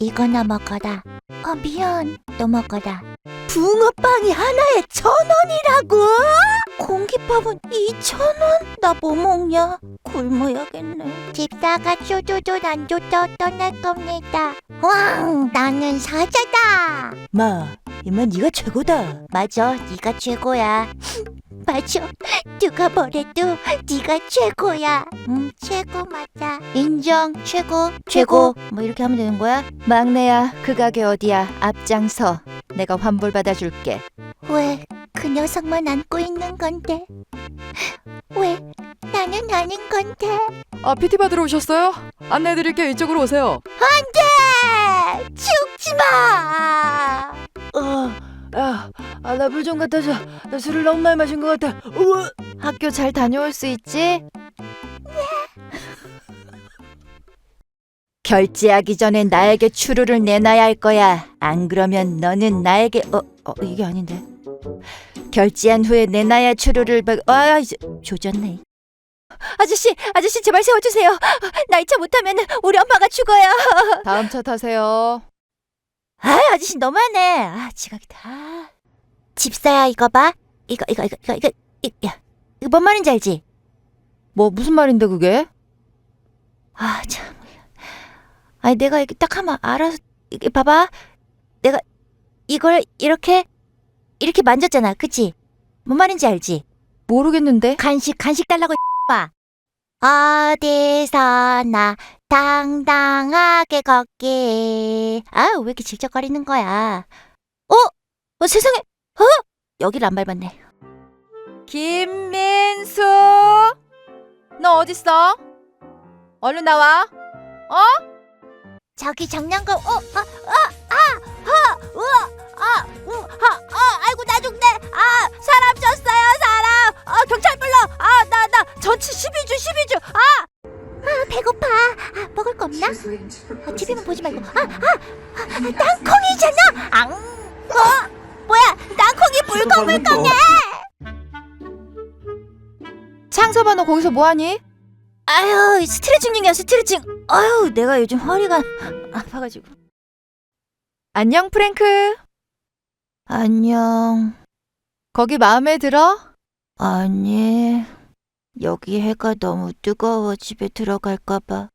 이거나 먹어라. 어, 미안. 또 먹어라. 붕어빵이 하나에 천 원이라고? 공깃밥은 2,000원? 나 뭐 먹냐? 굶어야겠네. 집사가 안 줬다 떠날 겁니다. 왕! 나는 사자다! 마, 이만 네가 최고다. 맞아, 네가 최고야. 맞아, 누가 뭐래도 네가 최고야. 음, 최고 맞아. 인정, 최고, 최고. 뭐 이렇게 하면 되는 거야? 막내야, 그 가게 어디야? 앞장서. 내가 환불 받아줄게. 왜 그 녀석만 안고 있는 건데? 왜 나는 아닌 건데? 아, PT 받으러 오셨어요? 안내해드릴게요. 이쪽으로 오세요. 안 돼! 죽지 마! 어, 야, 아, 나 물 좀 갖다 줘. 나 술을 너무 많이 마신 것 같아. 우와. 학교 잘 다녀올 수 있지? 결제하기 전에 나에게 추루를 내놔야 할 거야. 안 그러면 너는 나에게 어, 어 이게 아닌데. 결제한 후에 내놔야 할 추루를 박- 아 이제 조졌네. 아저씨, 아저씨 제발 세워주세요. 나 이 차 못하면 우리 엄마가 죽어요. 다음 차 타세요. 아, 아저씨 너무하네. 아, 지각이다. 아. 집사야 이거 봐. 이거 이거 이거 이거 이거 이, 야 이거 뭔 말인지 알지? 뭐 무슨 말인데 그게? 아 참. 아니 내가 이렇게 딱 하면 알아서 이게 봐봐. 내가 이걸 이렇게 이렇게 만졌잖아, 그치? 뭔 말인지 알지? 모르겠는데. 간식 간식 달라고 봐. 어디서나 당당하게 걷기. 아, 왜 이렇게 질적거리는 거야? 어? 어 세상에. 어? 여기를 안 밟았네. 김민수, 너 어딨어? 얼른 나와. 저기 장난감. 어, 아, 아, 아, 아, 우와, 아, 우, 아, 아, 아이고 나 죽네. 아, 사람 쳤어요, 사람. 아, 경찰 불러. 아, 나, 나 전치 12주, 12주. 아, 아, 배고파. 아, 먹을 거 없나? 아, TV만 보지 말고. 아, 아, 아, 땅콩이잖아. 앙, 어? 땅콩이 물컹물컹해. 창서봐, 너 거기서 뭐하니? 아유, 스트레칭 중이야, 스트레칭. 아유, 내가 요즘 허리가 아파가지고. 안녕, 프랭크. 안녕. 거기 마음에 들어? 아니, 여기 해가 너무 뜨거워 집에 들어갈까봐.